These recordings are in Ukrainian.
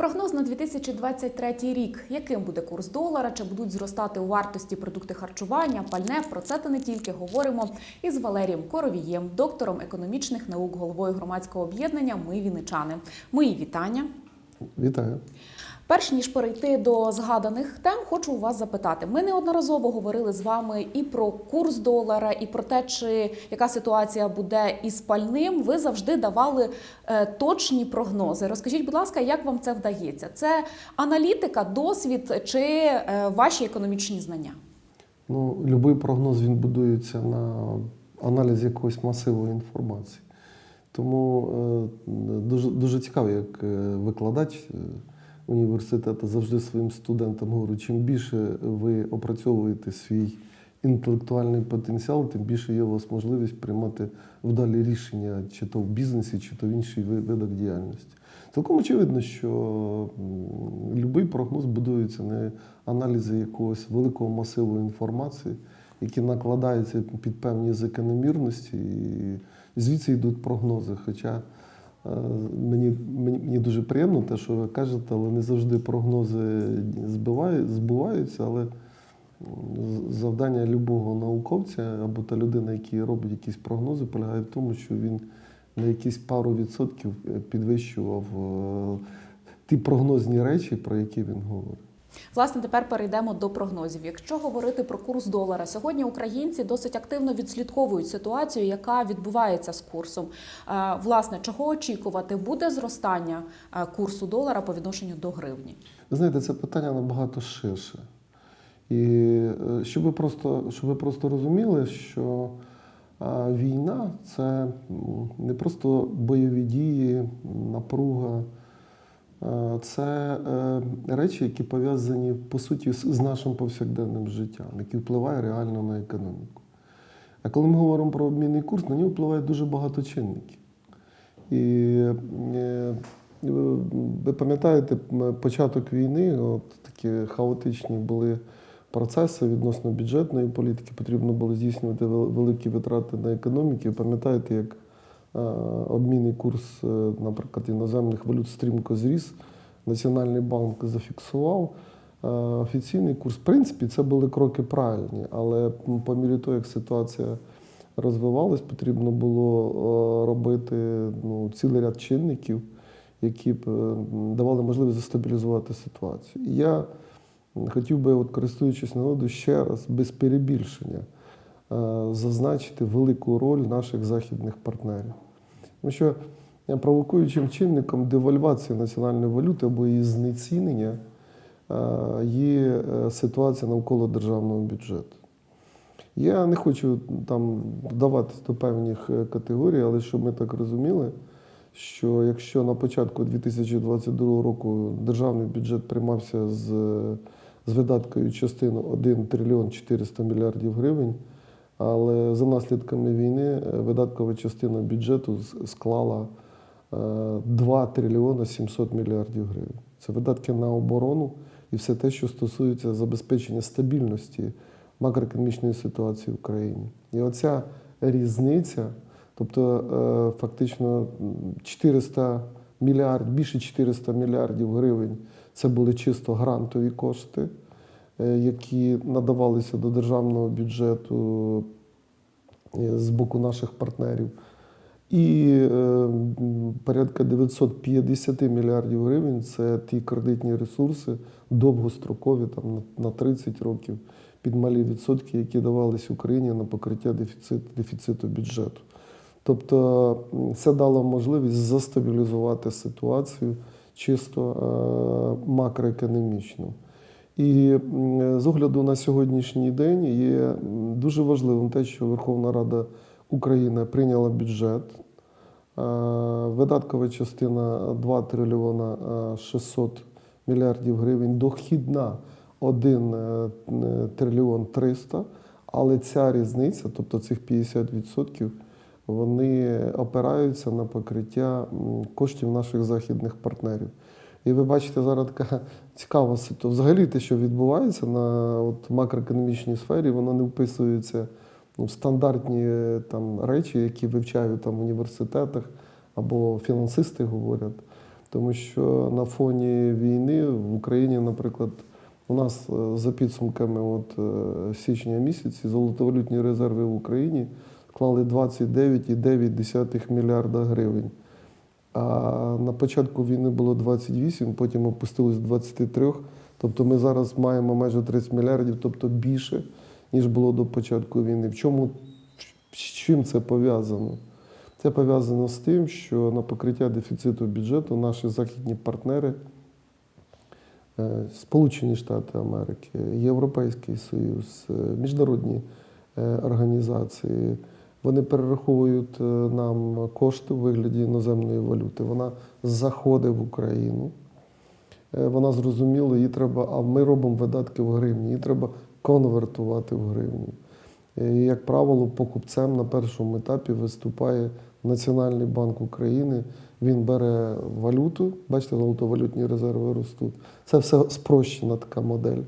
Прогноз на 2023 рік. Яким буде курс долара? Чи будуть зростати у вартості продукти харчування, пальне? Про це та не тільки говоримо із Валерієм Коровієм, доктором економічних наук, головою громадського об'єднання Ми віничани. Мої вітання. Вітаю. Перш ніж перейти до згаданих тем, хочу вас запитати. Ми неодноразово говорили з вами і про курс долара, і про те, чи яка ситуація буде із пальним. Ви завжди давали е, точні прогнози. Розкажіть, будь ласка, як вам це вдається? Це аналітика, досвід чи е, ваші економічні знання? Ну, будь-який прогноз він будується на аналізі якогось масиву інформації. Тому е, дуже, дуже цікаво, як е, викладач університету завжди своїм студентам говорю, чим більше ви опрацьовуєте свій інтелектуальний потенціал, тим більше є у вас можливість приймати вдалі рішення, чи то в бізнесі, чи то в інших ви- видах діяльності. Цілком очевидно, що будь-який прогноз будується на аналізі якогось великого масиву інформації, які накладаються під певні закономірності, і звідси йдуть прогнози. Хоча мені, мені, мені дуже приємно те, що ви кажете, але не завжди прогнози збуваються. Але завдання любого науковця або та людина, яка робить якісь прогнози, полягає в тому, що він на якісь пару відсотків е, підвищував е, ті прогнозні речі, про які він говорить. Власне, тепер перейдемо до прогнозів. Якщо говорити про курс долара, сьогодні українці досить активно відслідковують ситуацію, яка відбувається з курсом. Е, Власне, чого очікувати? Буде зростання е, курсу долара по відношенню до гривні? Ви знаєте, це питання набагато ширше. І е, щоб ви просто, щоб ви просто розуміли, що війна це не просто бойові дії, напруга, це е, речі, які пов'язані по суті з нашим повсякденним життям, які впливають реально на економіку. А коли ми говоримо про обмінний курс, на нього впливає дуже багато чинників. І е, ви пам'ятаєте, початок війни, от такі хаотичні були процеси відносно бюджетної політики, потрібно було здійснювати великі витрати на економіки. Пам'ятаєте, як е, обмінний курс, е, наприклад, іноземних валют стрімко зріс, Національний банк зафіксував. е, Офіційний курс, в принципі, це були кроки правильні, але по мірі того, як ситуація розвивалась, потрібно було е, робити ну, цілий ряд чинників, які б е, давали можливість застабілізувати ситуацію. І я хотів би, от, користуючись нагодою, ще раз без перебільшення е, зазначити велику роль наших західних партнерів. Тому що е, провокуючим чинником девальвації національної валюти або її знецінення е, є е, ситуація навколо державного бюджету. Я не хочу там вдаватись до певних е, категорій, але щоб ми так розуміли, що якщо на початку 2022 року державний бюджет приймався з, з видаткою частину 1 трильйон 400 мільярдів гривень, але за наслідками війни е, видаткова частина бюджету склала е, 2 трильйона 700 мільярдів гривень. Це видатки на оборону і все те, що стосується забезпечення стабільності макроекономічної ситуації в країні. І оця різниця, тобто е, фактично 400 мільярдів, більше 400 мільярдів гривень це були чисто грантові кошти, е, які надавалися до державного бюджету е, з боку наших партнерів. І е, порядка 950 мільярдів гривень це ті кредитні ресурси, довгострокові, там на- на 30 років, під малі відсотки, які давались Україні на покриття дефіциту, дефіциту бюджету. Тобто це дало можливість застабілізувати ситуацію чисто е, макроекономічно. І з огляду на сьогоднішній день є дуже важливим те, що Верховна Рада України прийняла бюджет. Е, Видаткова частина 2 трильйона е, 600 мільярдів гривень, дохідна 1 е, трильйон 300, але ця різниця, тобто цих 50%, вони опираються на покриття коштів наших західних партнерів. І ви бачите зараз така цікава ситуація. Взагалі те, що відбувається на от, макроекономічній сфері, воно не вписується ну, в стандартні там, речі, які вивчають там, в університетах або фінансисти говорять. Тому що на фоні війни в Україні, наприклад, у нас е, за підсумками от, е, січня місяці золотовалютні резерви в Україні склали 29,9 мільярда гривень. А на початку війни було 28, потім опустилось до 23. Тобто ми зараз маємо майже 30 мільярдів, тобто більше, ніж було до початку війни. В чому з чим це пов'язано? Це пов'язано з тим, що на покриття дефіциту бюджету наші західні партнери, е, Сполучені Штати Америки, Європейський Союз, е, міжнародні е, організації, вони перераховують е, нам кошти у вигляді іноземної валюти. Вона заходить в Україну. Е, Вона зрозуміла, її треба, а ми робимо видатки в гривні, її треба конвертувати в гривні. Е, І, як правило, покупцем на першому етапі виступає Національний банк України. Він бере валюту, бачите, золотовалютні резерви ростуть. Це все спрощена така модель.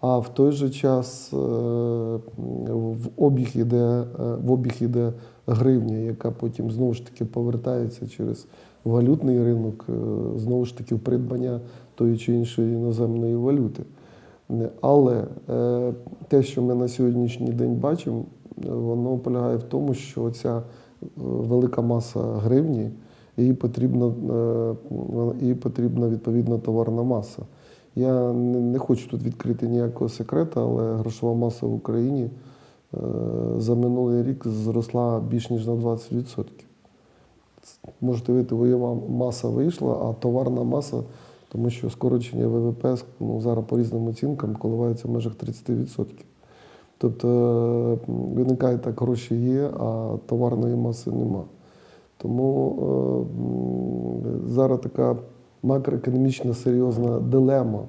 А в той же час е, в обіг іде, е, в обіг іде гривня, яка потім знову ж таки повертається через валютний ринок, е, знову ж таки в придбання тої чи іншої іноземної валюти. Але те, що ми на сьогоднішній день бачимо, воно полягає в тому, що ця велика маса гривні, їй потрібна, їй потрібна відповідна товарна маса. Я не, хочу тут відкрити ніякого секрету, але грошова маса в Україні е, за минулий рік зросла більш ніж на 20%. Можете вийти, воєва маса вийшла, а товарна маса, тому що скорочення ВВП ну, зараз по різним оцінкам коливається в межах 30%. Тобто виникає так, гроші є, а товарної маси нема. Тому е, зараз така макроекономічна серйозна дилема.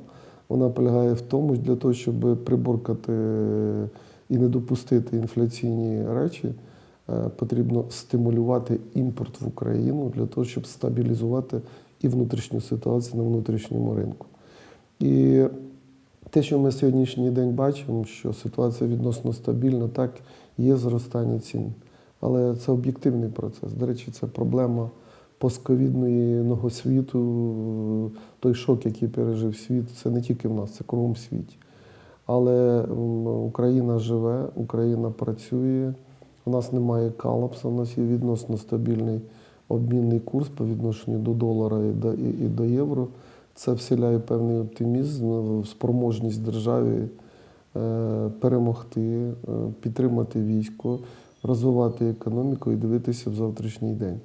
Вона полягає в тому, для того, щоб приборкати і не допустити інфляційні речі, е, потрібно стимулювати імпорт в Україну для того, щоб стабілізувати і внутрішню ситуацію на внутрішньому ринку. І те, що ми сьогоднішній день бачимо, що ситуація відносно стабільна, так, є зростання цін. Але це об'єктивний процес. До речі, це проблема постковідного світу. Той шок, який пережив світ, це не тільки в нас, це кругом світі. Але Україна живе, Україна працює, у нас немає колапсу, у нас є відносно стабільний обмінний курс по відношенню до долара і до, і, і до євро. Це вселяє певний оптимізм, спроможність державі е, перемогти, е, підтримати військо, розвивати економіку і дивитися в завтрашній день.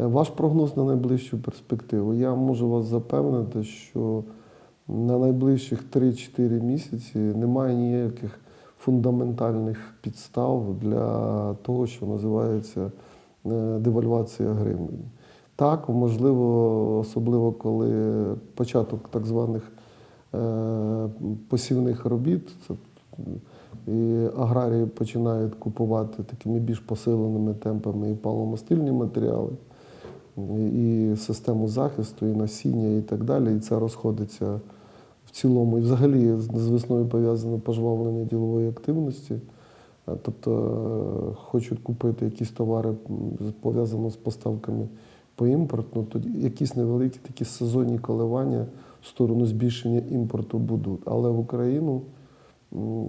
Е, Ваш прогноз на найближчу перспективу. Я можу вас запевнити, що на найближчих 3-4 місяці немає ніяких фундаментальних підстав для того, що називається е, девальвація гривні. Так, можливо, особливо коли початок так званих е, посівних робіт, це і аграрії починають купувати такими більш посиленими темпами і паломастильні матеріали, і систему захисту, і насіння, і так далі. І це розходиться в цілому. І взагалі з весною пов'язане пожвавлення ділової активності. Е, Тобто е, хочуть купити якісь товари м, з- поставками по імпорту, то якісь невеликі такі сезонні коливання в сторону збільшення імпорту будуть. Але в Україну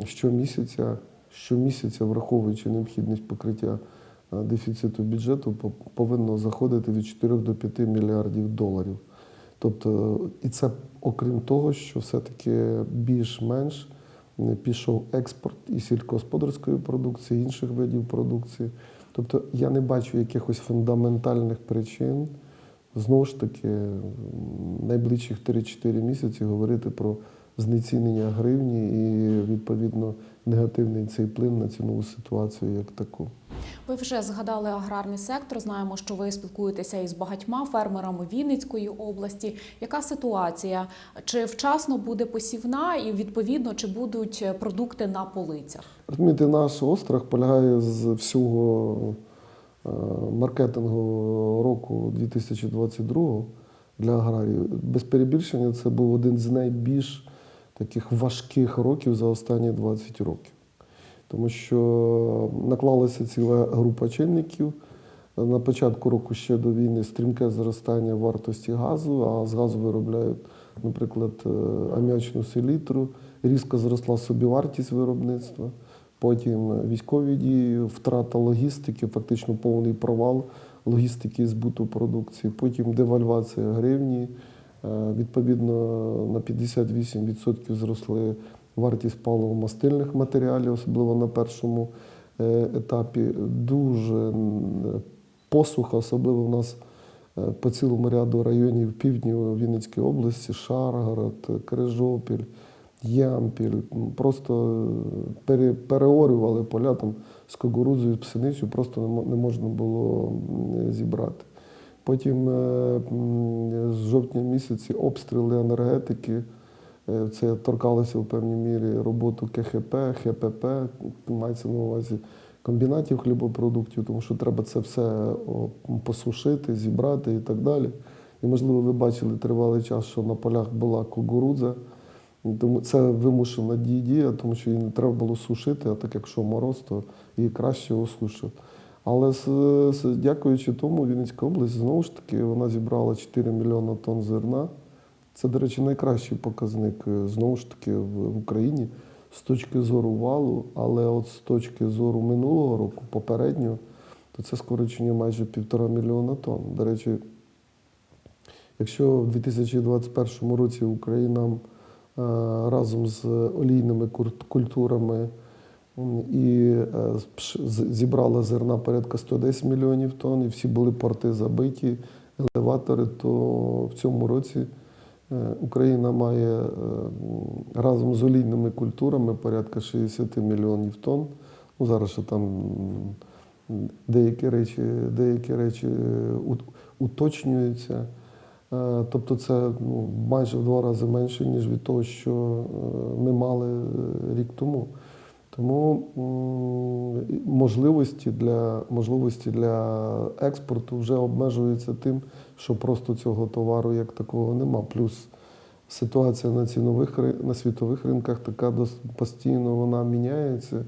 щомісяця, щомісяця, враховуючи необхідність покриття дефіциту бюджету, повинно заходити від 4 до 5 мільярдів доларів. Тобто, і це окрім того, що все-таки більш-менш пішов експорт і сільськогосподарської продукції, і інших видів продукції. Тобто я не бачу якихось фундаментальних причин знову ж таки найближчих 3-4 місяці говорити про знецінення гривні і відповідно негативний цей вплив на цінову ситуацію як таку. Ви вже згадали аграрний сектор. Знаємо, що ви спілкуєтеся із багатьма фермерами Вінницької області. Яка ситуація? Чи вчасно буде посівна, і відповідно чи будуть продукти на полицях? Розумієте, наш острах полягає з всього е, маркетингового року 2022 для аграріїв. Без перебільшення це був один з найбільш таких важких років за останні 20 років. Тому що наклалася ціла група чинників, на початку року ще до війни стрімке зростання вартості газу, а з газу виробляють, наприклад, е, аміачну селітру. Різко зросла собівартість виробництва. Потім військові дії, втрата логістики, фактично повний провал логістики збуту продукції. Потім девальвація гривні. Е, Відповідно, на 58% зросли вартість паливо-мастильних матеріалів, особливо на першому е, етапі. Дуже посуха, особливо в нас е, по цілому ряду районів півдні Вінницької області, Шаргород, Крижопіль, Ямпіль. Просто переорювали поля там з кукурудзою, з пшеницею, просто не можна було зібрати. Потім е, з жовтня місяці обстріли енергетики. Е, Це торкалося в певній мірі роботу КХП, ХПП, мається на увазі комбінатів хлібопродуктів, тому що треба це все посушити, зібрати і так далі. І, можливо, ви бачили тривалий час, що на полях була кукурудза. Тому це вимушена дія, тому що її не треба було сушити, а так якщо мороз, то її краще осушив. Але дякуючи тому, Вінницька область знову ж таки вона зібрала 4 мільйони тонн зерна. Це, до речі, найкращий показник е, знову ж таки в, Україні з точки зору валу, але от з точки зору минулого року, попереднього, то це скорочення майже півтора мільйона тонн. До речі, якщо в 2021 році Україна е, разом з олійними культурами і е, зібрала зерна порядка 110 мільйонів тонн, і всі були порти забиті, елеватори, то в цьому році е, Україна має е, разом з олійними культурами порядка 60 мільйонів тонн. Ну, зараз ще там деякі речі, деякі речі уточнюються. Тобто це ну, майже в два рази менше, ніж від того, що ми мали рік тому. Тому можливості для, можливості для експорту вже обмежуються тим, що просто цього товару як такого нема. Плюс ситуація на цінових на світових ринках така постійно вона міняється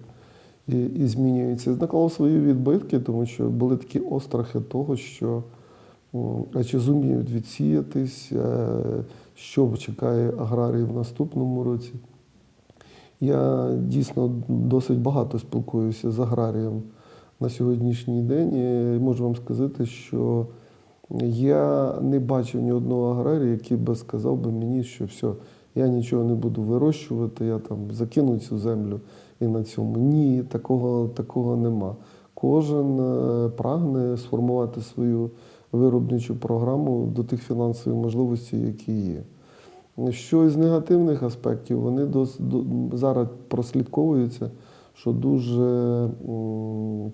і, і змінюється. Наклав свої відбитки, тому що були такі острахи того, що а чи зуміють відсіятись, е, що чекає аграрії в наступному році. Я дійсно досить багато спілкуюся з аграрієм на сьогоднішній день. І можу вам сказати, що я не бачив ні одного аграрія, який би сказав би мені, що все, я нічого не буду вирощувати, я там закину цю землю і на цьому. Ні, такого, такого нема. Кожен е, прагне сформувати свою виробничу програму до тих фінансових можливостей, які є. Що із негативних аспектів, вони дос, до, зараз прослідковуються, що дуже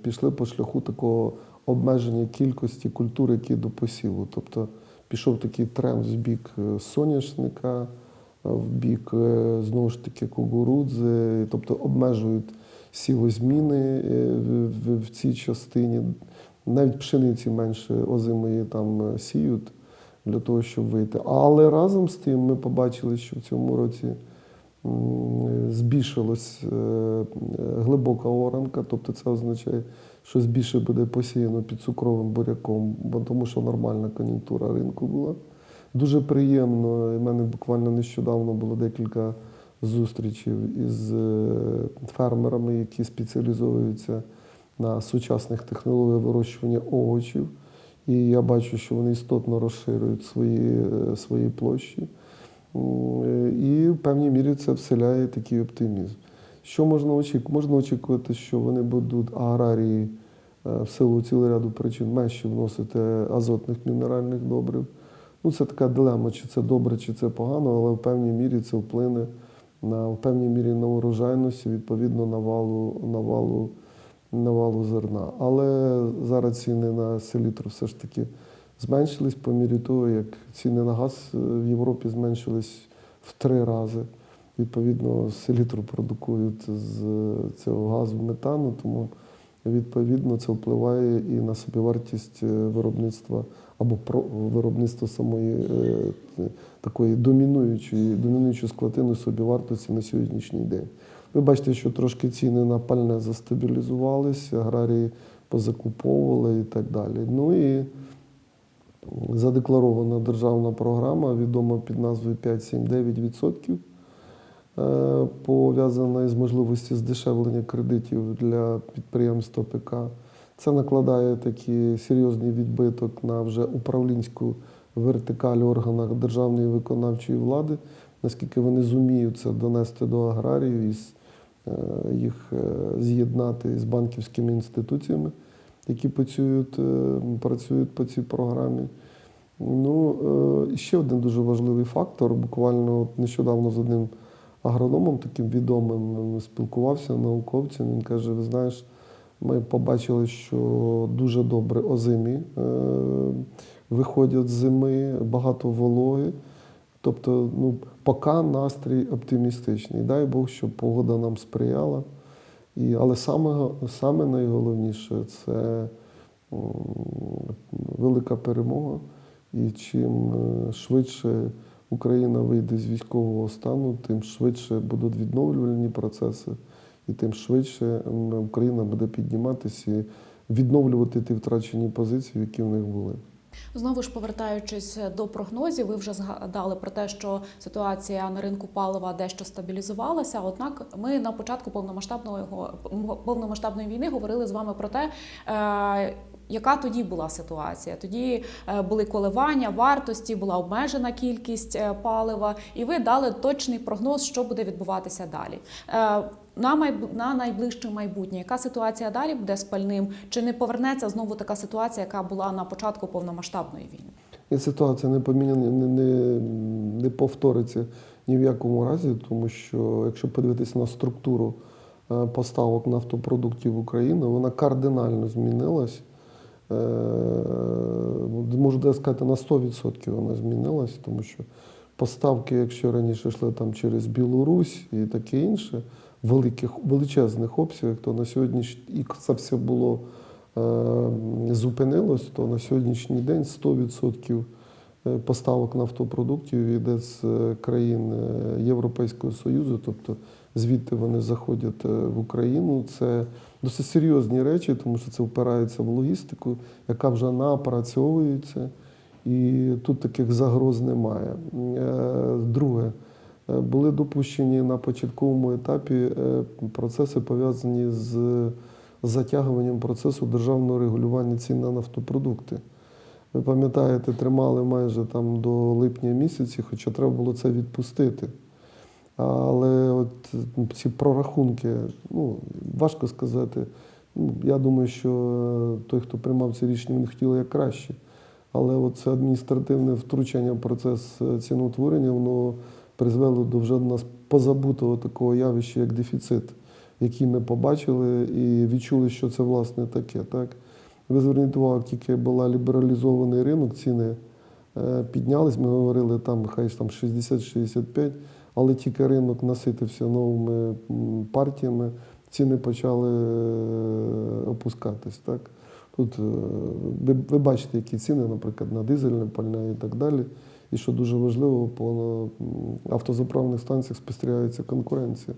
пішли по шляху такого обмеження кількості культур, які до посіву. Тобто пішов такий тренд в бік е, соняшника, е, в бік е, знову ж таки кукурудзи, тобто обмежують сівозміни в, цій частині. Навіть пшениці менше озимої там сіють для того, щоб вийти. Але разом з тим ми побачили, що в цьому році збільшилась е, глибока оранка, тобто це означає, що більше буде посіяно під цукровим буряком, бо тому що нормальна кон'юнктура ринку була. Дуже приємно. У мене буквально нещодавно було декілька зустрічей із е, фермерами, які спеціалізуються на сучасних технологіях вирощування овочів. І я бачу, що вони істотно розширюють свої, е, свої площі. Е, І в певній мірі це вселяє такий оптимізм. Що можна очікувати? Можна очікувати, що вони будуть аграрії е, в силу цілого ряду причин менше вносити азотних мінеральних добрив. Ну, це така дилема, чи це добре, чи це погано, але в певній мірі це вплине на в певній мірі на урожайності, відповідно на валу, на валу, на валу зерна. Але зараз ціни на селітру все ж таки зменшились по мірі того, як ціни на газ е, в Європі зменшились в три рази. Відповідно, селітру продукують з цього газу метану, тому відповідно це впливає і на собівартість е, виробництва або про виробництво самої е, такої домінуючої, домінуючої складини собівартості на сьогоднішній день. Ви бачите, що трошки ціни на пальне застабілізувалися, аграрії позакуповували і так далі. Ну і задекларована державна програма, відома під назвою 5-7-9%, е, пов'язана з можливістю здешевлення кредитів для підприємств ОПК. Це накладає такий серйозний відбиток на вже управлінську вертикаль органах державної виконавчої влади, наскільки вони зуміють це донести до аграріїв і з- е, їх е, з'єднати з банківськими інституціями, які працюють, е, працюють по цій програмі. Ну, е, ще один дуже важливий фактор. Буквально нещодавно з одним агрономом, таким відомим, е, спілкувався, науковцем. Він каже: ви знаєш, ми побачили, що дуже добре озимі е, виходять з зими, багато вологи. Тобто, ну, поки настрій оптимістичний. Дай Бог, щоб погода нам сприяла. І, але саме, саме найголовніше це велика перемога. І чим е, швидше Україна вийде з військового стану, тим швидше будуть відновлювальні процеси, і тим швидше Україна буде підніматися і відновлювати ті втрачені позиції, які в них були. Знову ж повертаючись до прогнозів, ви вже згадали про те, що ситуація на ринку палива дещо стабілізувалася. Однак, ми на початку повномасштабного повномасштабної війни говорили з вами про те. Яка тоді була ситуація? Тоді е, були коливання вартості, була обмежена кількість е, палива, і ви дали точний прогноз, що буде відбуватися далі. Е, на майб... на найближче майбутнє, яка ситуація далі буде з пальним? Чи не повернеться знову така ситуація, яка була на початку повномасштабної війни? І ситуація не поміняна, не, не, не повториться ні в якому разі, тому що якщо подивитися на структуру поставок нафтопродуктів в Україну, вона кардинально змінилась. Е, Можу навіть сказати, на 100% вона змінилась, тому що поставки, якщо раніше йшли там через Білорусь і таке інше, великих, величезних обсягах, то на сьогодні і це все було е, зупинилось, то на сьогоднішній день 100% е, поставок нафтопродуктів йде з країн Європейського Союзу, тобто звідти вони заходять в Україну. Це досить серйозні речі, тому що це впирається в логістику, яка вже напрацьовується, і тут таких загроз немає. Е, Друге, е, були допущені на початковому етапі е, процеси пов'язані з затягуванням процесу державного регулювання цін на нафтопродукти. Ви пам'ятаєте, тримали майже там до липня місяці, хоча треба було це відпустити. Але от ці прорахунки, ну, важко сказати. Ну, я думаю, що е, той, хто приймав ці рішення, він хотів як краще. Але це адміністративне втручання в процес е, ціноутворення, воно призвело до вже до нас позабутого такого явища, як дефіцит, який ми побачили і відчули, що це власне таке. Так? Ви зверніть увагу, тільки була лібералізований ринок, ціни е, піднялись, ми говорили, там хай там 60-65, але тільки ринок наситився новими партіями, ціни почали е, опускатись. Так? Тут е, ви, бачите, які ціни, наприклад, на дизельне пальне і так далі. І що дуже важливо, по автозаправних станціях спостерігається конкуренція.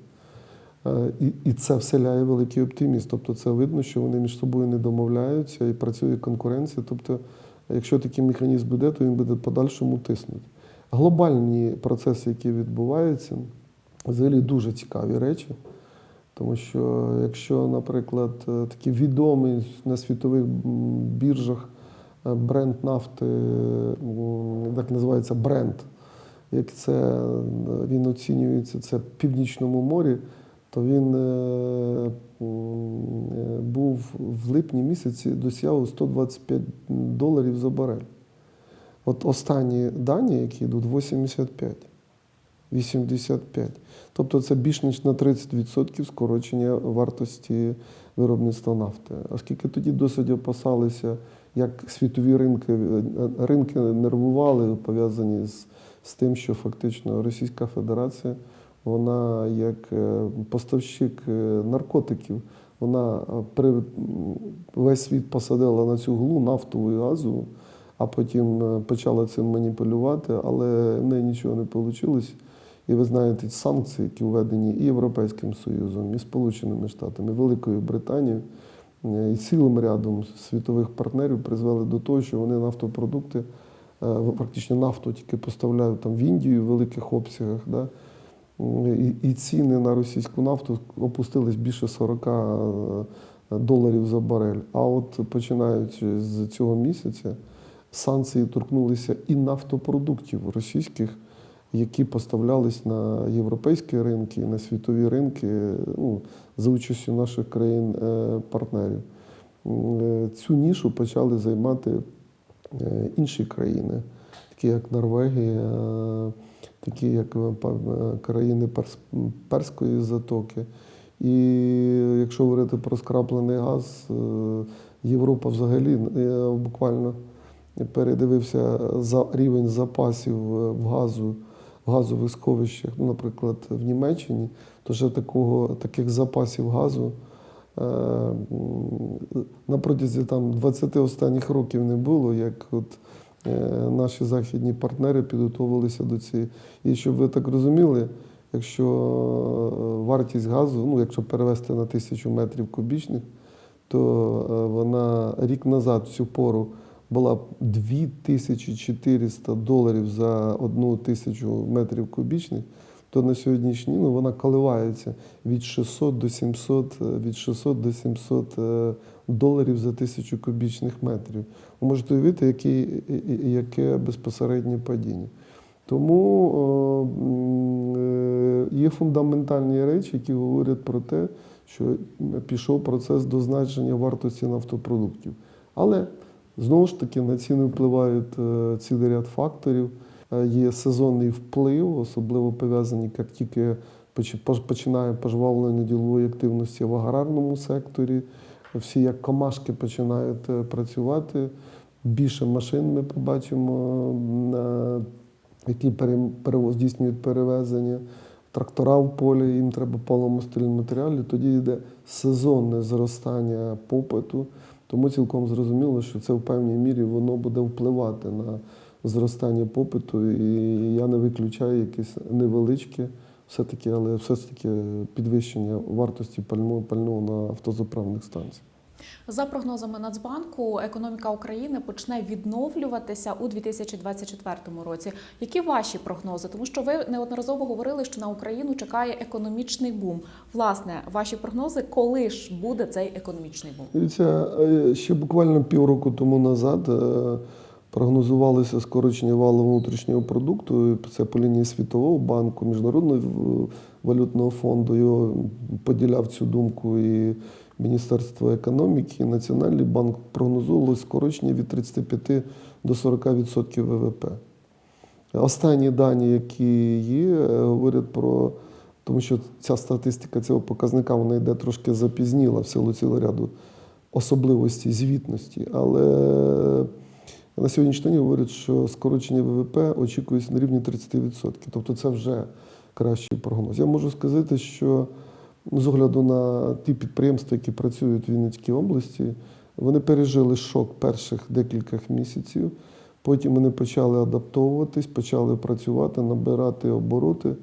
Е, І, і це вселяє великий оптимізм. Тобто це видно, що вони між собою не домовляються і працює конкуренція. Тобто, якщо такий механізм буде, то він буде подальшому тиснути. Глобальні процеси, які відбуваються, взагалі дуже цікаві речі. Тому що якщо, наприклад, е, такий відомий на світових біржах е, бренд нафти, так називається бренд, як це е, він оцінюється це в Північному морі, то він був в липні місяці досягав 125 доларів за барель. От останні дані, які йдуть, 85. 85. Тобто це більш ніж на 30% скорочення вартості виробництва нафти. Оскільки тоді досить опасалися, як світові ринки, ринки нервували, пов'язані з, з тим, що фактично Російська Федерація, вона як е, поставщик е, наркотиків, вона е, весь світ посадила на цю глу нафтову і газову, а потім е, почала цим маніпулювати, але в неї нічого не вийшло. І ви знаєте, санкції, які введені і Європейським Союзом, і Сполученими Штатами, і Великою Британією, е, і цілим рядом світових партнерів призвели до того, що вони нафтопродукти, е, практично нафту тільки поставляють там в Індію в великих обсягах. Да? І, ціни на російську нафту опустились більше 40 е, доларів за барель. А от починаючи з цього місяця, санкції торкнулися і нафтопродуктів російських, які поставлялись на європейські ринки, на світові ринки ну, за участю наших країн-партнерів. Цю нішу почали займати е, інші країни, такі як Норвегія, е, такі як е, е, країни Перської затоки. І якщо говорити про скраплений газ, е, Європа взагалі буквально передивився за рівень запасів е, в газу в газових сховищах, ну, наприклад, в Німеччині, то ще такого, таких запасів газу е, на протязі там, 20 останніх років не було, як от, е, наші західні партнери підготовилися до цієї. І щоб ви так розуміли, якщо вартість газу, ну, якщо перевести на тисячу метрів кубічних, то вона рік назад в цю пору була 2400 доларів за одну тисячу метрів кубічних, то на сьогоднішній ну, вона коливається від 600 до 700, е, від 600 до 700 е, доларів за тисячу кубічних метрів. Ви можете уявити, яке, яке безпосереднє падіння. Тому е, є фундаментальні речі, які говорять про те, що пішов процес до значення вартості нафтопродуктів. Але знову ж таки на ціни впливають е, цілий ряд факторів. Е, Є сезонний вплив, особливо пов'язані, як тільки поч- поч- починає пожвавлення ділової активності в аграрному секторі, всі як комашки починають е, працювати. Більше машин ми побачимо, які здійснюють перевезення. Трактора в полі, їм треба паливомастильні матеріали, тоді йде сезонне зростання попиту. Тому цілком зрозуміло, що це в певній мірі воно буде впливати на зростання попиту. І я не виключаю якісь невеличкі, все-таки, але все ж таки підвищення вартості пального пального на автозаправних станціях. За прогнозами Нацбанку, економіка України почне відновлюватися у 2024 році. Які ваші прогнози? Тому що ви неодноразово говорили, що на Україну чекає економічний бум. Власне, ваші прогнози, коли ж буде цей економічний бум? Дивіться, е, ще буквально півроку тому назад е, прогнозувалося скорочення валу внутрішнього продукту. Це по лінії Світового банку, Міжнародного валютного фонду. Його поділяв цю думку і Міністерство економіки, Національний банк прогнозувало скорочення від 35 до 40% ВВП. Останні дані, які є, е, говорять про тому, що ця статистика цього показника вона йде трошки запізніла в силу цілого ряду особливостей звітності. Але на сьогоднішній день говорять, що скорочення ВВП очікується на рівні 30%. Тобто це вже кращий прогноз. Я можу сказати, що з огляду на ті підприємства, які працюють в Вінницькій області, вони пережили шок перших декілька місяців. Потім вони почали адаптовуватись, почали працювати, набирати обороти.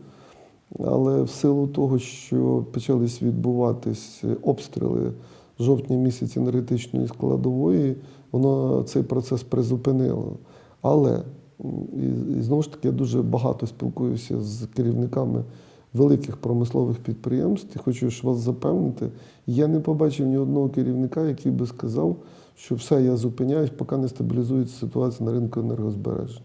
Але в силу того, що почались відбуватись обстріли жовтня місяці енергетичної складової, воно цей процес призупинило. Але і, і знову ж таки я дуже багато спілкуюся з керівниками великих промислових підприємств і хочу ж вас запевнити, я не побачив ні одного керівника, який би сказав, що все, я зупиняюсь, поки не стабілізується ситуація на ринку енергозбережень.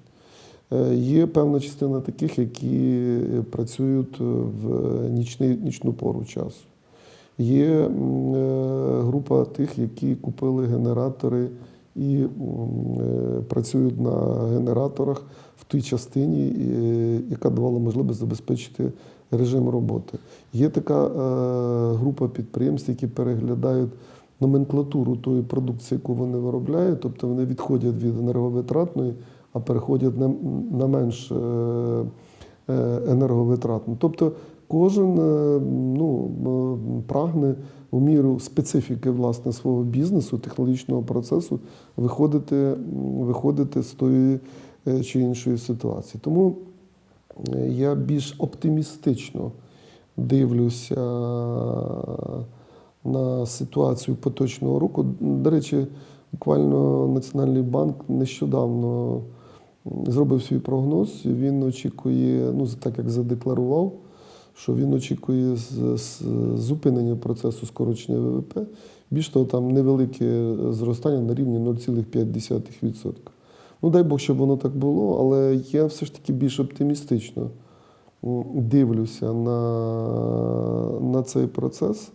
Е, Є певна частина таких, які працюють в нічний, нічну пору часу. Є е, група тих, які купили генератори і е, працюють на генераторах в тій частині, е, яка давала можливість забезпечити режим роботи. Є така е, група підприємств, які переглядають номенклатуру тої продукції, яку вони виробляють, тобто вони відходять від енерговитратної, а переходять на, на менш е, е, енерговитратну. Тобто кожен ну, прагне у міру специфіки власне свого бізнесу, технологічного процесу виходити, виходити з тої чи іншої ситуації. Тому я більш оптимістично дивлюся на ситуацію поточного року. До речі, буквально Національний банк нещодавно зробив свій прогноз. Він очікує, ну так як задекларував, що він очікує з- з- зупинення процесу скорочення ВВП. Більш того, там невелике зростання на рівні 0,5%. Ну, дай Бог, щоб воно так було, але я все ж таки більш оптимістично дивлюся на, на цей процес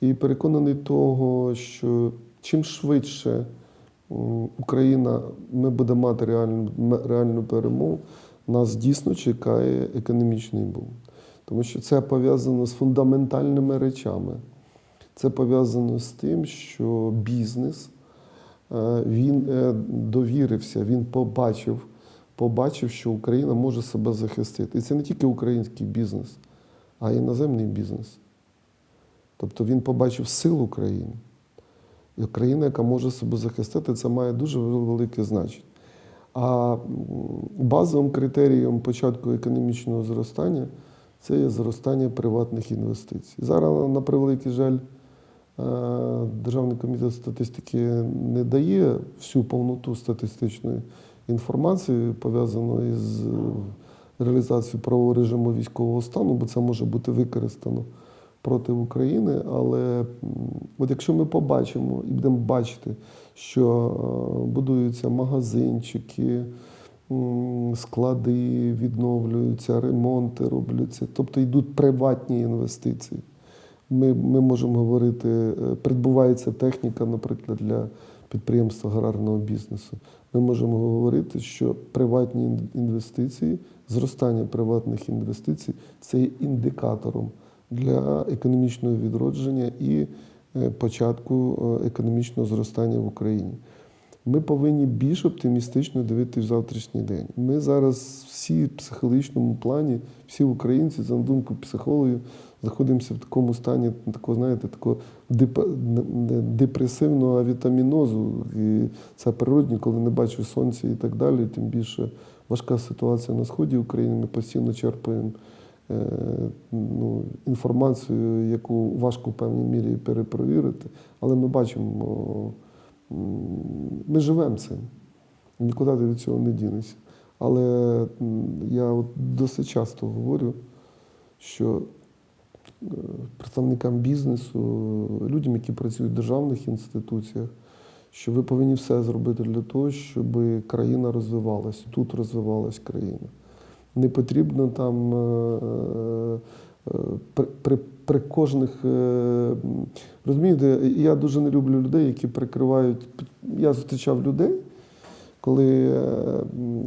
і переконаний того, що чим швидше Україна ми буде мати реальну, реальну перемогу, нас дійсно чекає економічний бум. Тому що це пов'язано з фундаментальними речами. Це пов'язано з тим, що бізнес він е, довірився, він побачив, побачив, що Україна може себе захистити. І це не тільки український бізнес, а й іноземний бізнес. Тобто він побачив силу України. І країна, яка може себе захистити, це має дуже велике значення. А базовим критерієм початку економічного зростання це є зростання приватних інвестицій. Зараз, на превеликий жаль, е, Державний комітет статистики не дає всю повноту статистичної інформації, пов'язаної з е, реалізацією правового режиму військового стану, бо це може бути використано проти України. Але от якщо ми побачимо і будемо бачити, що е, будуються магазинчики, склади відновлюються, ремонти робляться, тобто йдуть приватні інвестиції. Ми, ми можемо говорити, е, придбувається техніка, наприклад, для підприємств аграрного бізнесу. Ми можемо говорити, що приватні інвестиції, зростання приватних інвестицій це є індикатором для економічного відродження і е, початку е, економічного зростання в Україні. Ми повинні більш оптимістично дивитися в завтрашній день. Ми зараз всі в психологічному плані, всі українці, за думкою психологів, знаходимося в такому стані, такого, знаєте, такого депресивного авітамінозу. І це природні, коли не бачиш сонця і так далі. Тим більше важка ситуація на сході України. Ми постійно черпаємо е, ну, інформацію, яку важко в певній мірі перепровірити. Але ми бачимо, ми живемо цим. Нікуди ти від цього не дінешся. Але я от досить часто говорю, що представникам бізнесу, людям, які працюють в державних інституціях, що ви повинні все зробити для того, щоб країна розвивалась, тут розвивалась країна. Не потрібно там е, е, при, при, при кожних. е, Розумієте, я дуже не люблю людей, які прикривають. Я зустрічав людей, коли е,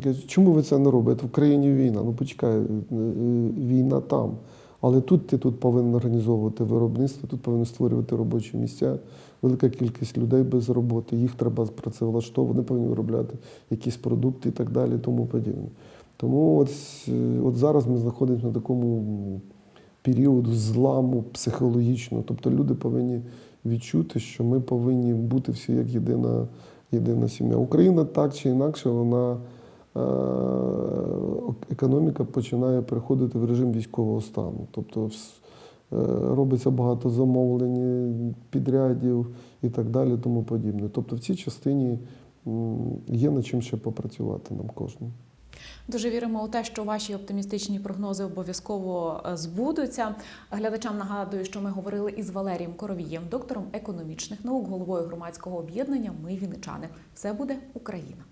кажуть, чому ви це не робите? В країні війна. Ну почекай, е, е, війна там. Але тут ти тут повинен організовувати виробництво, тут повинен створювати робочі місця, велика кількість людей без роботи, їх треба працевлаштовувати, вони повинні виробляти якісь продукти і так далі, тому подібне. Тому от, е, от зараз ми знаходимося на такому періоду зламу психологічного. Тобто люди повинні відчути, що ми повинні бути всі як єдина, єдина сім'я. Україна так чи інакше, вона економіка починає переходити в режим військового стану. Тобто е, робиться багато замовлень, підрядів і так далі, тому подібне. Тобто в цій частині є над чим ще попрацювати нам кожному. Дуже віримо у те, що ваші оптимістичні прогнози обов'язково е, збудуться. Глядачам нагадую, що ми говорили із Валерієм Коровієм, доктором економічних наук, головою громадського об'єднання Ми Вінничани. Все буде Україна.